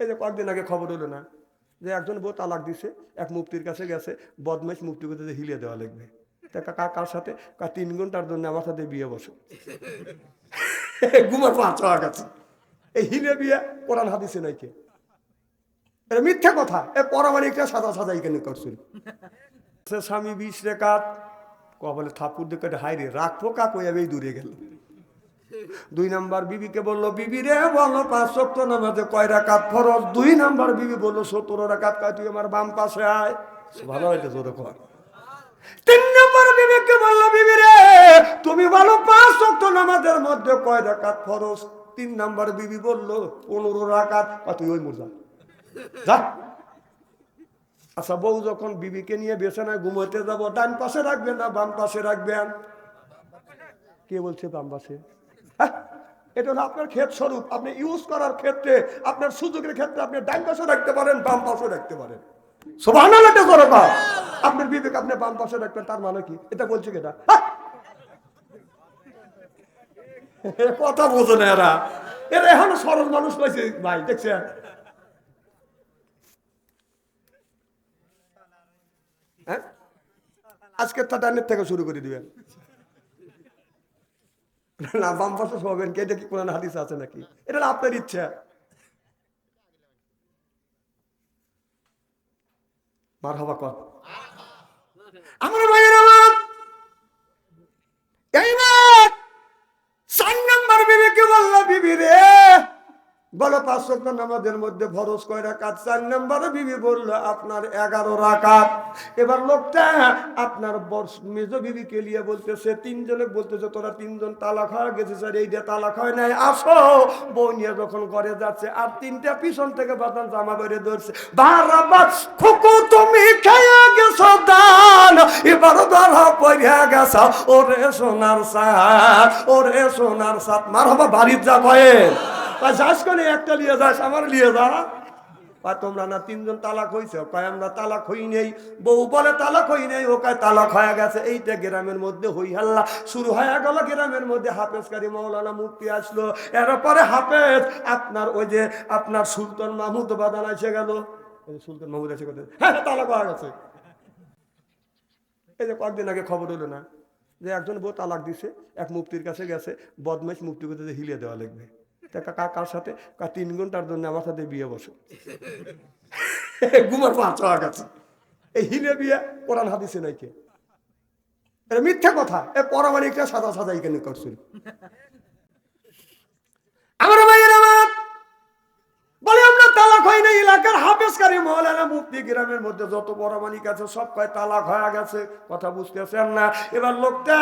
এই যে কয়েকদিন আগে খবর হলো না যে একজন বউ তালাক দিছে, এক মুক্তির কাছে গেছে, বদমাইশ মুফতি করতে যে হিলিয়ে দেওয়া লাগবে। তা কার সাথে? তিন ঘণ্টার জন্য আমার সাথে বিয়ে বসে। ঘুমার পাঁচ হওয়া গেছে এই হিলে বিয়ে কোরআন হাদিসে নাই কে? এটা মিথ্যা কথা। এ পরামানিকটা সাদা সাদা এখানে করছিল। সে স্বামী বিশ রেখাত ক বলে থাপুর দিকে হাই রে রাখব কা কই দূরে গেল। দুই নাম্বার বিবিকে বলল, বিবি রে, বলো, পাঁচ সপ্ত নামাজে কয় রাকাত ফরজ? দুই নাম্বার বিবি বলল সতেরো রাকাত কয় আমার বাম পাশে আয়। ভালো হইতে জোরে কর। তিন নম্বর বিবেককে বলল, বিবি রে, তুমি বলো, পাঁচ সপ্ত নামাজের মধ্যে কয় রাকাত ফরজ? তিন নাম্বার বিবি বলল, পনেরো রাকাত। তুই ওই মুরজা। যা। আচ্ছা বউ যখন বিবিকে নিয়ে বিছানায় ঘুমোতে যাব, ডান পাশে রাখবেন না বাম পাশে রাখবেন? কে বলছে বাম পাশে? এটা হলো আপনার ক্ষেত স্বরূপ। আপনি ইউজ করার ক্ষেত্রে, আপনার সুযোগের ক্ষেত্রে আপনি ডান পাশে রাখতে পারেন, বাম পাশে রাখতে পারেন। আপনার বিবেক আপনি বাম পাশে রাখবেন, তার মানে কি? এটা বলছে কেটা হ্যাঁ? কথা বোঝে না এরা। এরা এখন সরল মানুষ পাইছে ভাই, দেখছেন? হ্যাঁ? আজকে তা থেকে শুরু করে দিবেন। না, বাম পাশে শোয়াবেন কে দেখি কোরআন হাদিস আছে নাকি? এটা আপনার ইচ্ছা। মার হবা কর। আমার ভাইয়ের আমার এইবার চার নাম্বার বিবিকে বলল, বিবি রে বলো, পাঁচ সপ্তাহ নামাজের মধ্যে ভরস কয় রাকাত চার নাম্বারে বিবি বলল, আপনার এগারো রাকাত। এবার লোকটা আপনার বর্ষ মেজ বিবি নিয়ে বলতেছে, তিনজনে বলতেছে, তোরা তিনজন তালাক হয়ে গেছে, স্যার এইটা তালাক হয় নাই, আসো। বউ নিয়ে যখন ঘরে যাচ্ছে, আর তিনটা পিছন থেকে বাদান জামা বেড়ে ধরছে বারাবার খুকু, তুমি খেয়ে গেছো দান, এবার ধরা, পড়িয়া গেছ। ওরে সোনার সাত ওরে সোনার সাত মার হবা বাড়ির যা তা যাস করে একটা লিয়ে যাস, আমার লিয়ে যা। আর তোমরা না তিনজন তালাক হইছে? কয়, আমরা তালাক হই নেই। বউ বলে তালাক হই নেই কয়, তালাক হয়ে গেছে। এইটা গ্রামের মধ্যে হই হাল্লা। শুরু হয়ে গেল গ্রামের মধ্যে হাফেজকারী মৌলানা মুক্তি আসলো। এরপরে হাফেজ, আপনার ওই যে আপনার সুলতান মাহমুদ বাদান এসে গেল। সুলতান মাহমুদ এসে গেল। হ্যাঁ তালাক হয়ে গেছে। এই যে কয়েকদিন আগে খবর হলো না, যে একজন বউ তালাক দিছে, এক মুক্তির কাছে গেছে, বদমাইশ মুক্তি করতে হিলিয়ে দেওয়া লাগবে। তা কার সাথে? তিন ঘণ্টার জন্য আমার সাথে বিয়ে বসে। ঘুমার পাঁচ গেছে। এই হিলে বিয়ে, কোরআন হাদিসে নাই কে? মিথ্যা কথা। এ পরামানিকটা সাদা সাদা এখানে করছিল আমার ভাইয়ের আমার বলে আমরা তালাক হয় না এলাকার হাফেজকারী মহলানা মুক্তি গ্রামের মধ্যে যত বড় মালিক আছে, সব কয়, তালাক হয়ে গেছে। কথা বুঝতেছেন না? এবার লোকটা,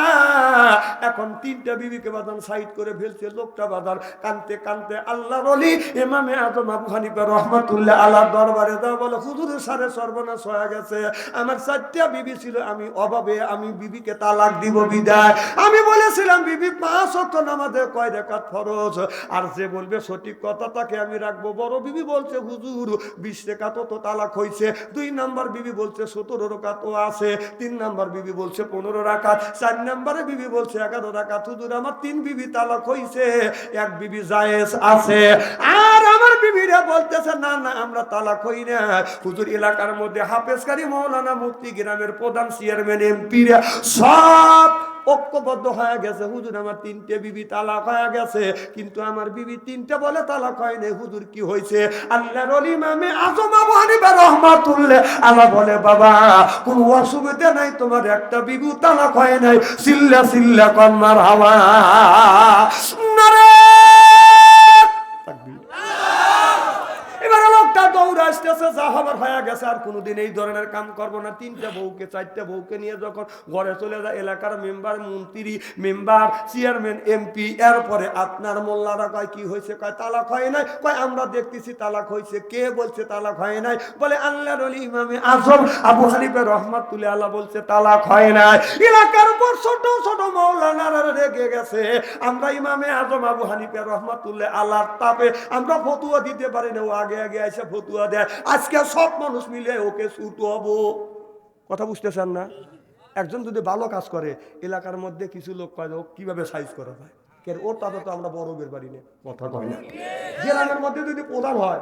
এখন তিনটা বিবিকে বাদান সাইড করে ফেলছে, লোকটা বাদার কানতে কানতে আল্লাহ রলি এমামে আজম আবু হানিফা রহমাতুল্লাহ আল্লাহ দরবারে দাও বলে, হুজুরের সারে সর্বনাশ হয়ে গেছে। আমার চারটা বিবি ছিল, আমি অভাবে আমি বিবিকে তালাক দিব বিদায়। আমি বলেছিলাম, বিবি, পাঁচ অক্ট নামাজে কয় রেখাত ফরজ? আর যে বলবে সঠিক কথা তাকে আমি রাখব। বড় বিবি বলছে, হুজুর, বিশ রেখাত তো তালাক হয়েছে দুই নাম্বার বিবি বলছে, সতেরো রাকাত আছে। তিন নাম্বার বিবি বলছে, পনেরো রাকাত। চার নাম্বারে বিবি বলছে, এগারো রাকাত। হুজুর, আমার তিন বিবি তালাক হয়েছে এক বিবি জায়েজ আছে। আর আমার বিবিরা বলতেছে, না না, আমরা তালাক হই না। হুজুর, এলাকার মধ্যে হাফেজকারী মৌলানা মুক্তি গ্রামের প্রধান চেয়ারম্যান এমপিরা সব ঐক্যবদ্ধ হয়ে গেছে। হুজুর, আমার তিনটে বিবি তালাক হয়ে গেছে। কিন্তু আমার বিবি তিনটে বলে তালাক হয় নাই। হুজুর, কি হয়েছে? আল্লাহর অলি ইমামে আজম আবু হানিফা রহমাতুল্লাহ আল্লাহ বলে, বাবা, কোনো অসুবিধা নাই, তোমার একটা বিবি তালাক হয় নাই। সিল্লা সিল্লা, কন্যার হাওয়া। আসতেছে, যা হবার হয়ে গেছে, আর কোনোদিন এই ধরনের কাম করব না। তিনটা বউকে, চারটা বউকে নিয়ে যখন ঘরে চলে যায়, এলাকার মেম্বার, মন্ত্রী, মেম্বার, চেয়ারম্যান, এমপি, এরপরে আপনার মোল্লারা কয়, কি হয়েছে? কয়, তালাক হয় নাই? কয়, আমরা দেখতেছি তালাক হয়েছে। কে বলছে তালাক হয় নাই? বলে, আল্লাহর অলি ইমামে আজম আবু হানিফে রহমত তুলে আল্লাহ বলছে, তালাক হয় নাই। এলাকার উপর ছোট ছোট মৌলানারা রেগে গেছে। আমরা ইমামে আজম আবু হানিফে তুলে আল্লাহর তাপে আমরা ফতুয়া দিতে পারি না। ও আগে আগে এসে ফতুয়া দেয়। আজকে সব মানুষ মিলে ওকে ছুটো হব। কথা বুঝতেছেন না? একজন যদি ভালো কাজ করে এলাকার মধ্যে কিছু লোক কয় ও কীভাবে সাইজ করা হয় কেন? ওর তাতে তো আমরা বড় বের পারি না কথা কয় না। গ্রামের মধ্যে যদি প্রধান হয়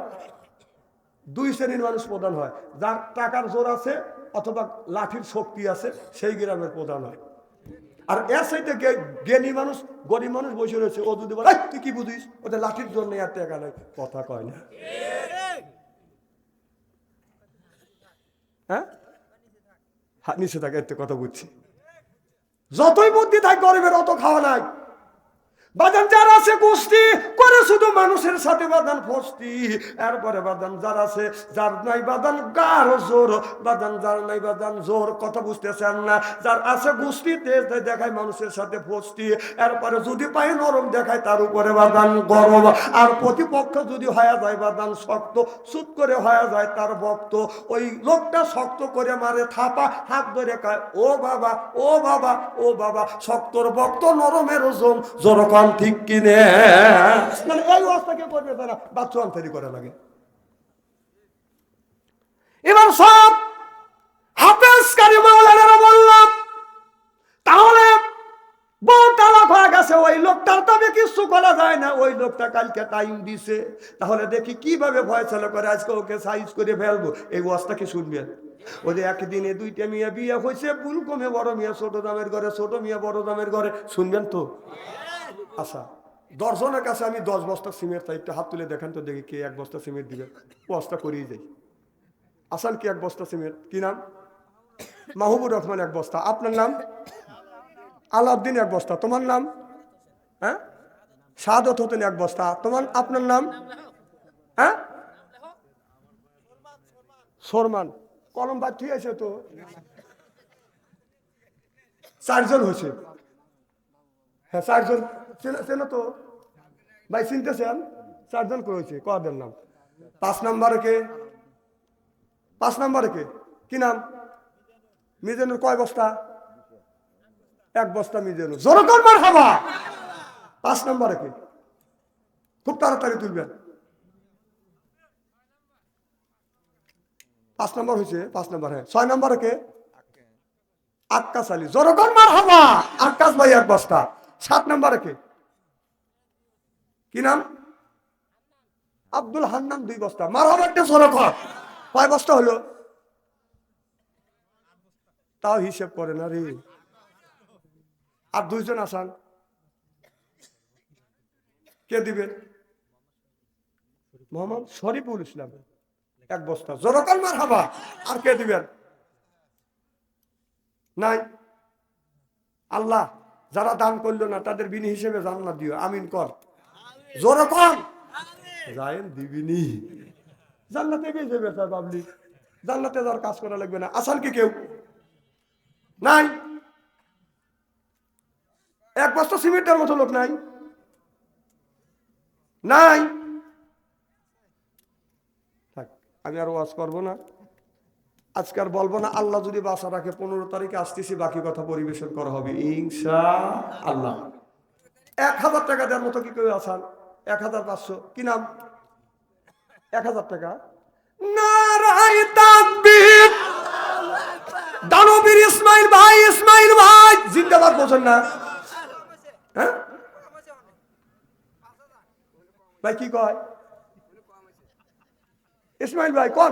দুই শ্রেণির মানুষ প্রধান হয় যার টাকার জোর আছে অথবা লাঠির শক্তি আছে সেই গ্রামের প্রধান হয়। আর এর সাইডে জ্ঞানী মানুষ গরিব মানুষ বসে রয়েছে ও যদি বলে তুই কি বুঝিস? ওদের লাঠির জন্য আর টাকা নাই। কথা কয় না। হ্যাঁ? থাকে এতে কথা বুঝছি। যতই বুদ্ধি থাকে গরিবের অত খাওয়া নাই। বাদান যারা আছে গোষ্ঠী করে শুধু মানুষের সাথে বাদান ফস্তি এরপরে বাদান যার আছে, যার নাই বাদান গাঢ় জোর। বাদান যার নাই বাদান জোর, কথা বুঝতেছেন না। যার আছে গোষ্ঠী তেজ দেখায় মানুষের সাথে ফস্তি এরপরে যদি পায় নরম দেখায়, তার উপরে বাদান গরম। আর প্রতিপক্ষ যদি হয়ে যায় বাদান শক্ত, সুত করে হয়ে যায় তার ভক্ত। ওই লোকটা শক্ত করে মারে, থাপা, হাত ধরে খায় ও বাবা ও বাবা ও বাবা, শক্তর ভক্ত নরমের ওজন জোরকম ঠিক কিনে। মানে এই অবস্থাকে করবে তারা বাচ্চা অন্তরি করে লাগে। এবার সব হাফেজকারী মাওলানারা বললাম, তাহলে গেছে ওই লোকটার তবে কিছু করা যায় না। ওই লোকটা কালকে টাইম দিছে। তাহলে দেখি কীভাবে ফয়সলা করে আজকে ওকে সাইজ করে ফেলব। এই ওয়াজটা শুনবেন? ওই যে একদিনে দুইটা মেয়ে বিয়ে হয়েছে ভুল কমে বড় মেয়ে, ছোট দামের ঘরে, ছোট মেয়ে বড় দামের ঘরে। শুনবেন তো? আচ্ছা দশজনের কাছে আমি দশ বস্তা সিমেন্ট চাই একটু হাত তুলে দেখেন তো, দেখি কে এক বস্তা সিমেন্ট দিবে। বস্তা করিয়ে যাই আসান কি এক বস্তা সিমেন্ট কি নাম? মাহবুব রহমান এক বস্তা। আপনার নাম? আলাউদ্দিন এক বস্তা। তোমার নাম? হ্যাঁ? সাদত হতেন এক বস্তা। তোমার, আপনার নাম? হ্যাঁ? সরমান কলম বাদ ঠিক আছে তো। চারজন হয়েছে। হ্যাঁ চারজন। চেনো- তো? ভাই চিনতেছেন চারজন করেছে কদের নাম? পাঁচ নাম্বারে কে? পাঁচ নাম্বারে কে? কি নাম? মিজানুর কয় বস্তা? এক বস্তা মিজানুর। জোরকর মার হাবা! পাঁচ নাম্বারে কে? খুব তাড়াতাড়ি তুলবেন। পাঁচ নম্বর হয়েছে? পাঁচ নম্বর হ্যাঁ। ছয় নম্বরে কে? আক্কাস আলী। জোরকর মার হাবা! আক্কাস ভাই, এক বস্তা। সাত নম্বরে কে? কি নাম? আব্দুল হান্নান দুই বস্তা। মার হাবারটা জোরকর কয় বস্তা হলো? তাও হিসেব করে না রে। আর দুইজন আসান। কে দিবেন মোহাম্মদ শরীফুল ইসলাম। এক বস্তা। জোরকাল মার হাবা আর কে দিবেন? নাই। আল্লাহ। যারা দান করল না, তাদের বিনি হিসেবে জান্নাত দিও। আমিন, কর। জোরে কর দিবিনি। পাবলিক জান্নাতে কাজ করা লাগবে না। কি কেউ? নাই। এক মতো লোক নাই। নাই। থাক, আমি আর ওয়াজ করব না। আজকে আর বলব না, আল্লাহ যদি বাসা রাখে, পনেরো তারিখে আসতেছি, বাকি কথা পরিবেশন করা হবে ইনশা আল্লাহ এক হাজার টাকা দেওয়ার মতো কি করে আসান এক হাজার পাঁচশো। কি নাম? এক হাজার টাকা। ইসমাইল ভাই ইসমাইল ভাই। জিন্দাবাদ বোঝেন না। হ্যাঁ? ভাই কি কয়? ইসমাইল ভাই, কোন?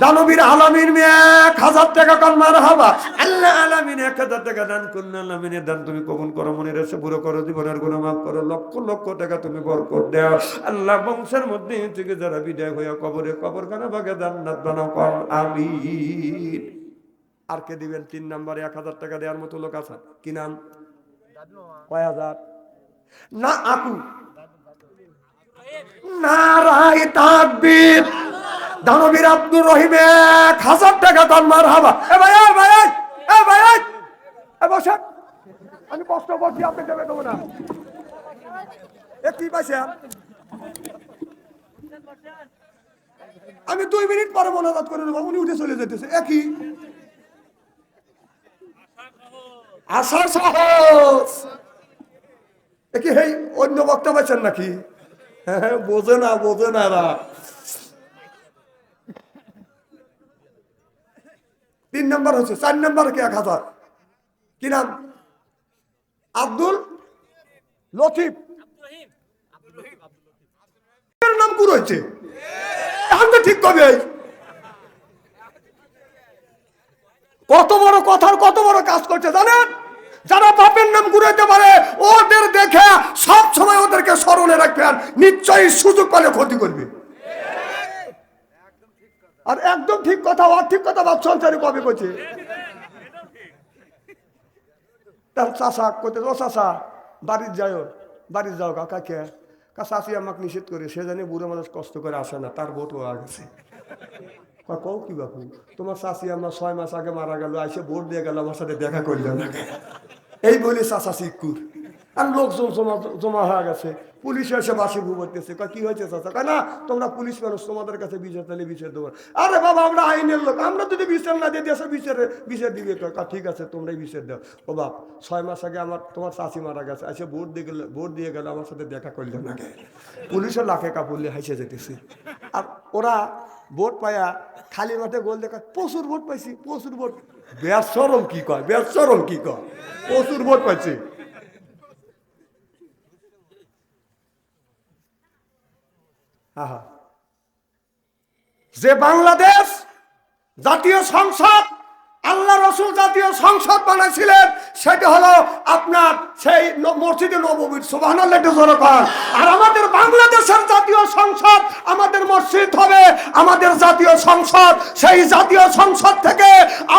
দানবীর আলামিন এক হাজার টাকা কর মার আল্লাহ আলামিন এক হাজার টাকা দান করলেন আলামিনের দান তুমি কবুল করো মনে রেছে পুরো করো, জীবনের গুণ মাফ করো, লক্ষ লক্ষ টাকা তুমি বরকত দাও। আল্লাহ বংশের মধ্যে থেকে যারা বিদায় হয়ে কবরে কবরখানা ভাগে জান্নাত বানাও কর আমিন। আর কে দিবেন? তিন নম্বরে এক হাজার টাকা দেওয়ার মতো লোক আছে। কি নাম? কয় হাজার? না আপু নারাই তাকবীর। দানবীর আব্দুর রহিম এক হাজার টাকা দান মার হাবা। এ ভাই এ ভাই এ ভাই, এ বসেন। আমি কষ্ট করছি, আপনি দেবে দেবো না। এ কি পাইছে আমি দুই মিনিট পরে মনোজাত করে দেবো, উনি উঠে চলে যেতেছে একই আশা সাহস। এ কি, হেই, অন্য বক্তা পাইছেন নাকি? হ্যাঁ বোঝে না বোঝে না তিন নম্বর হচ্ছে চার নম্বর কি এক হাজার? কি নাম? আব্দুল লতিফ। নাম কি রয়েছে? এখন তো ঠিক কবে? কত বড় কথার কত বড় কাজ করছে, জানেন? যারা বাপের নাম ঘুরাইতে পারে, ওদের দেখে সব সময় ওদেরকে স্মরণে রাখবেন, নিশ্চয়ই সুযোগ পেলে ক্ষতি করবে। আর একদম ঠিক কথা আর ঠিক কথা বাপ সঞ্চারী কবে করছে? তার চাষা করতে ও চাষা, বাড়ির যাও বাড়ির যাও কাকা? কে কা চাষি আমাকে নিষেধ করে, সে জানি বুড়ো মানুষ কষ্ট করে আসে না, তার ভোট হওয়া গেছে। কও কি বাপু? তোমার শাশি আমার ছয় মাস আগে মারা গেল, আইসে ভোট দিয়ে গেল, আমার সাথে দেখা করল না। এই বলে চাষা শিক্ষুর। আর লোকজন জমা জমা হয়ে গেছে। পুলিশ এসে বাসে ঘুমাতেছে কি হয়েছে কয়, না, তোমরা পুলিশ মানুষ, তোমাদের কাছে বিচার তাহলে বিচার দেবো। আরে বাবা, আমরা আইনের লোক। আমরা যদি বিচার না দিয়ে দেশে বিচারে, বিচার দিবে ঠিক আছে, তোমরাই বিচার দাও। ও বাপ, ছয় মাস আগে আমার, তোমার চাষি মারা গেছে। আইসে ভোট দিয়ে গেলে, ভোট দিয়ে গেলে আমার সাথে দেখা করল না পুলিশের লাখে কাপড়লে হাসে যেতেছে। আর ওরা ভোট পায়া খালি মাঠে গোল দেখা, প্রচুর ভোট পাইছি, প্রচুর ভোট। বেসরম কি কয়? বেসরম কি কয়? প্রচুর ভোট পাইছি। আহা। যে বাংলাদেশ জাতীয় সংসদ, আল্লাহ রসুল জাতীয় সংসদ বানাইছিলেন, সেটা হলো আপনার সেই মসজিদে নবমীর সোভান আর আমাদের বাংলাদেশের জাতীয় সংসদ, আমাদের মসজিদ হবে আমাদের জাতীয় সংসদ। সেই জাতীয় সংসদ থেকে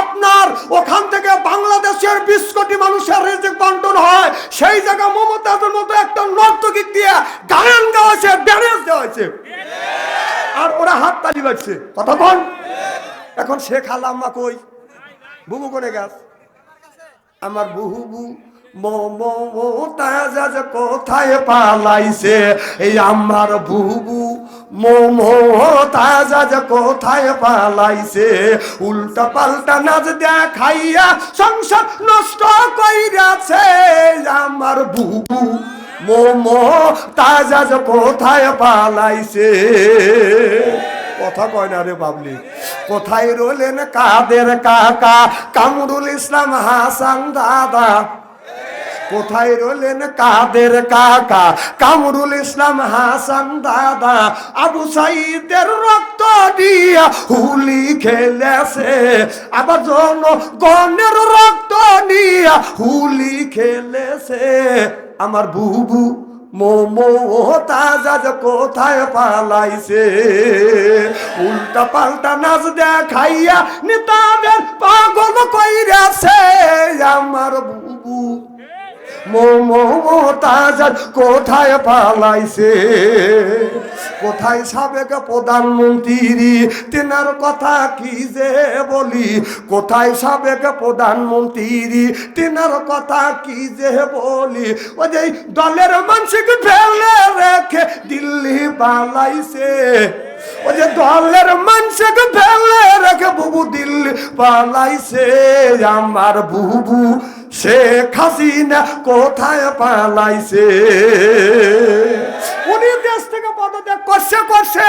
আপনার ওখান থেকে বাংলাদেশের বিশ কোটি মানুষের রিজিক বন্টন হয়। সেই জায়গা মমতাজের মতো একটা নর্তকিক দিয়ে গায়ন দেওয়া হয়েছে ব্যারেজ দেওয়া হয়েছে। আর ওরা হাত তালি বাজছে। কথা বল। এখন শেখ আল্লাম্মা কই? বুবু করে গাছ আমার বুবু মমতাজ কোথায় পালাইছে? এই আমার বুবু মমতাজ কোথায় পালাইছে? উল্টা পাল্টা নাচ দেখাইয়া সংসার নষ্ট কইরাছে। আমার বুবু মোমো তাজাজ কোথায় পালাইছে? কথা কয় না রে বাবলি। কোথায় রলেন কাদের কাকা? কামরুল ইসলাম হাসান দাদা। কোথায় রলেন কাদের কাকা? কামরুল ইসলাম হাসান দাদা। আবু সাইদের রক্ত দিয়া হুলি খেলেছে। আবার জন গণের রক্ত নিয়া হুলি খেলেছে। আমার বুবু কোথায় পালাইছে? উল্টা পাল্টা নাচ দেখাইয়া নেতাদের পাগল কইরাছে আমার বুবু। মমতাজার কোথায় পালাইছে? কোথায় সাবেক প্রধানমন্ত্রী? তেনার কথা কি যে বলি? কোথায় সাবেক প্রধানমন্ত্রী? তেনার কথা কি যে বলি? ও যে দলের মানুষকে ফেলে রেখে দিল্লি পালাইছে। ও যে দলের মানুষকে ফেলে রেখে বুবু দিল্লি পালাইছে। আমার বুবু শেখ হাসিনা কোথায় পালাইছে? উনি দেশ থেকে পদত্যাগ করছে করছে,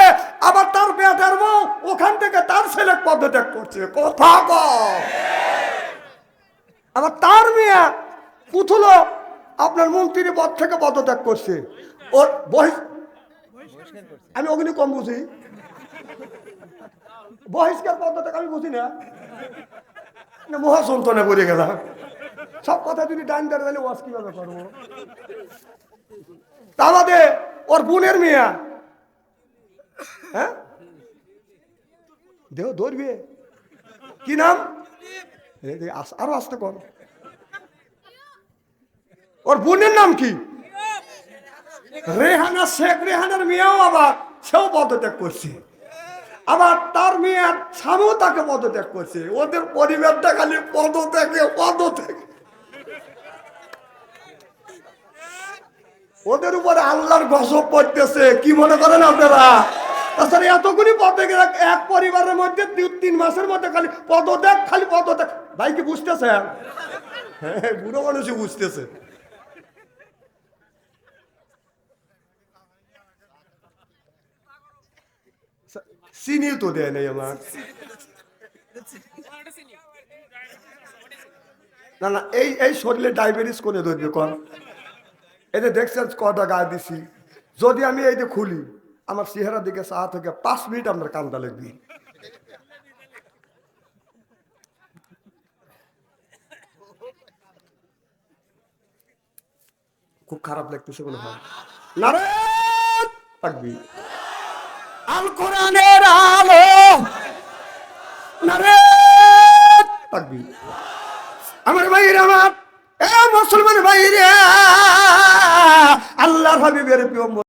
আবার তার বেটার বউ ওখান থেকে তার ছেলে পদত্যাগ করছে। কথা। আবার তার মেয়ে পুতুলো আপনার মন্ত্রী পদ থেকে পদত্যাগ করছে। ওর বহি আমি অগ্নি কম বুঝি। বহিষ্কার পদত্যাগ আমি বুঝি না। না মহাসন্তনে পড়ে গেলাম। সব কথা যদি ডান করে তাহলে ওয়াজ কীভাবে করব? তা বাদে ওর বোনের মেয়া। হ্যাঁ? দেহ ধরবে। কি নাম? আরও আসতে কর। ওর বোনের নাম কি? রেহানা শেখ, রেহানার মেয়েও আবার সেও পদত্যাগ করছে। আবার তার মেয়ের স্বামীও তাকে পদত্যাগ করছে। ওদের পরিবারটা খালি পদত্যাগে, পদত্যাগ। ওদের উপরে আল্লাহর গজব পড়তেছে, কি মনে করেন আপনারা? তাছাড়া এতগুলি পদত্যাগ, এক পরিবারের মধ্যে তিন মাসের মধ্যে খালি পদ পদত্যাগ, খালি পদত্যাগ। ভাই কি বুঝতেছেন? হ্যাঁ বুড়ো মানুষই বুঝতেছে। চিনি তো দেয় নাই আমার না না এই এই শরীরে ডায়াবেটিস করে ধরবে কর এই যে দেখছেন কটা গায়ে দিছি যদি আমি এই যে খুলি আমার চেহারা দিকে চা থেকে পাঁচ মিনিট আপনার কান্দা লাগবে খুব খারাপ লাগতেছে মনে হয় না রে থাকবি আল কোরআনের আলো। আমার ভাইয়ের আমার এ মুসলমান ভাইরে আল্লাহর হাবিবের প্রিয়